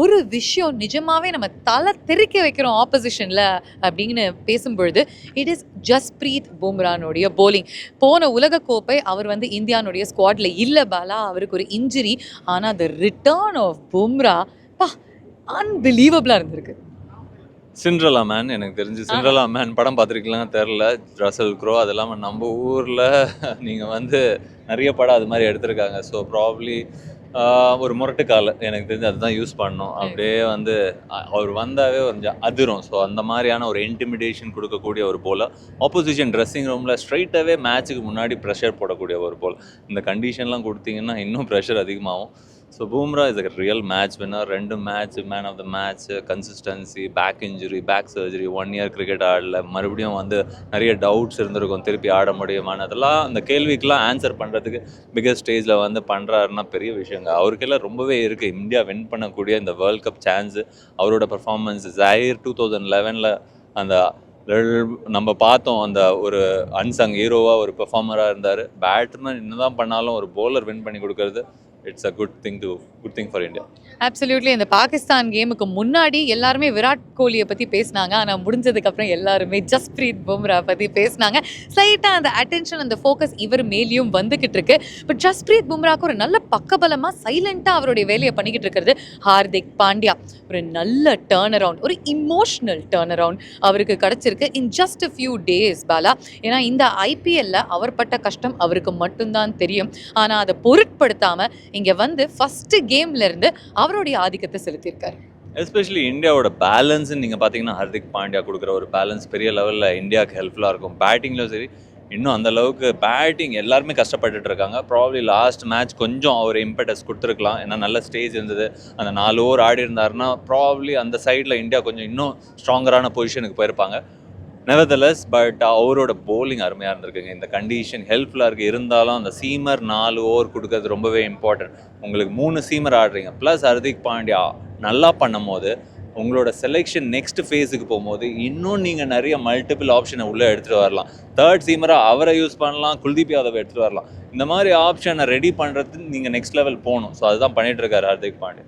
ஒரு விஷயம் நிஜமாவே நம்ம தலை தெறிக்க வைக்கிறோம் ஆப்போசிஷன்ல அப்படின்னு பேசும்பொழுது இட் இஸ் ஜஸ்பிரீத் பும்ரானுடைய போலிங் போன உலகக்கோப்பை அவர் வந்து இந்தியானுடைய ஸ்குவாட்ல இல்ல பாலா அவருக்கு ஒரு இன்ஜுரி ஆனா the ரிட்டர்ன் ஆஃப் பும்ரா பா அன்பிலீவபிளா இருந்திருக்கு. சிண்ட்ரலா மேன் எனக்கு தெரிஞ்சு சிண்ட்ரலா மேன் படம் பார்த்துருக்கலாம் தெரில ரசல் க்ரோ அது இல்லாமல் நம்ம ஊரில் நீங்கள் வந்து நிறைய படம் அது மாதிரி எடுத்திருக்காங்க. ஸோ ப்ராப்ளி ஒரு முரட்டு கால எனக்கு தெரிஞ்சு அதுதான் யூஸ் பண்ணோம். அப்படியே வந்து அவர் வந்தாவே கொஞ்சம் அதிரும். ஸோ அந்த மாதிரியான ஒரு இன்டிமிடேஷன் கொடுக்கக்கூடிய ஒரு போல ஆப்போசிஷன் ட்ரெஸ்ஸிங் ரூமில் ஸ்ட்ரைட்டாகவே மேட்ச்சுக்கு முன்னாடி ப்ரெஷர் போடக்கூடிய ஒரு போல் இந்த கண்டிஷன்லாம் கொடுத்தீங்கன்னா இன்னும் ப்ரெஷர் அதிகமாகும். So Bumrah is real match winner ரெண்டு match man of the match consistency back injury back surgery one year cricket ஆடல. மறுபடியும் வந்து நிறைய டவுட்ஸ் இருந்திருக்கும். திருப்பி ஆட முடியுமானதெல்லாம் அந்த கேள்விக்கெலாம் ஆன்சர் பண்ணுறதுக்கு பிகஸ்ட் ஸ்டேஜில் வந்து பண்ணுறாருன்னா பெரிய விஷயங்க. அவருக்கெல்லாம் ரொம்பவே இருக்குது இந்தியா வின் பண்ணக்கூடிய இந்த வேர்ல்ட் கப் சான்ஸு அவரோட பர்ஃபார்மன்ஸ் ஜாயிர் டூ தௌசண்ட் லெவனில் அந்த நம்ம பார்த்தோம். அந்த ஒரு அன்சங் ஹீரோவாக ஒரு பெர்ஃபார்மராக இருந்தார். பேட்ஸ்மேன் என்னதான் பண்ணாலும் ஒரு போலர் வின் பண்ணி கொடுக்கறது it's a good thing to good thing for India absolutely இந்த பாகிஸ்தான் கேமுக்கு முன்னாடி எல்லாருமே விராட் கோலியை பற்றி பேசினாங்க. ஆனால் முடிஞ்சதுக்கு அப்புறம் எல்லாருமே ஜஸ்பிரீத் பும்ரா பற்றி பேசினாங்க. ஸ்லைட்டாக அந்த அட்டென்ஷன் அந்த ஃபோக்கஸ் இவர் மேலேயும் வந்துக்கிட்டு இருக்கு. பட் ஜஸ்பிரீத் பும்ராக்கு ஒரு நல்ல பக்கபலமாக சைலண்ட்டாக அவருடைய வேலையை பண்ணிக்கிட்டு இருக்கிறது ஹார்திக் பாண்டியா ஒரு நல்ல டேர்ன் அரவுண்ட் ஒரு இமோஷனல் டேர்ன் அரவுண்ட் அவருக்கு கிடச்சிருக்கு in just a few days Bala. ஏன்னா இந்த ஐபிஎல்ல அவர் பட்ட கஷ்டம் அவருக்கு மட்டும்தான் தெரியும். ஆனால் அதை பொருட்படுத்தாமல் இங்கே வந்து ஃபஸ்ட்டு கேம்லேருந்து அவருடைய ஆதிக்கத்தை செலுத்தியிருக்காரு. எஸ்பெஷலி இந்தியாவோட பேலன்ஸ் நீங்கள் பார்த்தீங்கன்னா ஹர்திக் பாண்டியா கொடுக்குற ஒரு பேலன்ஸ் பெரிய லெவலில் இந்தியாவுக்கு ஹெல்ப்ஃபுல்லாக இருக்கும். பேட்டிங்லையும் சரி இன்னும் அந்த அளவுக்கு பேட்டிங் எல்லாருமே கஷ்டப்பட்டுட்டு இருக்காங்க. ப்ராப்ளி லாஸ்ட் மேட்ச் கொஞ்சம் அவர் இம்பெட்டஸ் கொடுத்துருக்கலாம். ஏன்னா நல்ல ஸ்டேஜ் இருந்தது. அந்த நாலு ஓவர் ஆடி இருந்தாருன்னா ப்ராப்ளி அந்த சைடில் இந்தியா கொஞ்சம் இன்னும் ஸ்ட்ராங்கரான பொசிஷனுக்கு போயிருப்பாங்க. நெவர்தலஸ் பட் அவரோட போலிங் அருமையாக இருந்திருக்குங்க. இந்த கண்டிஷன் ஹெல்ப்ஃபுல்லாக இருக்குது இருந்தாலும் அந்த சீமர் நாலு ஓவர் கொடுக்கறது ரொம்பவே இம்பார்ட்டன்ட் உங்களுக்கு மூணு சீமர் ஆடுறீங்க. ப்ளஸ் ஹர்திக் பாண்டியா நல்லா பண்ணும் போது உங்களோட செலெக்ஷன் நெக்ஸ்ட் ஃபேஸுக்கு போகும்போது இன்னும் நீங்கள் நிறைய மல்டிபிள் ஆப்ஷனை உள்ளே எடுத்துகிட்டு வரலாம். தேர்ட் சீமராக அவரை யூஸ் பண்ணலாம். குல்தீப் யாதவை எடுத்துகிட்டு வரலாம். இந்த மாதிரி ஆப்ஷனை ரெடி பண்ணுறதுக்கு நீங்கள் நெக்ஸ்ட் லெவல் போகணும். ஸோ அதுதான் பண்ணிகிட்ருக்காரு ஹர்திக் பாண்டியா.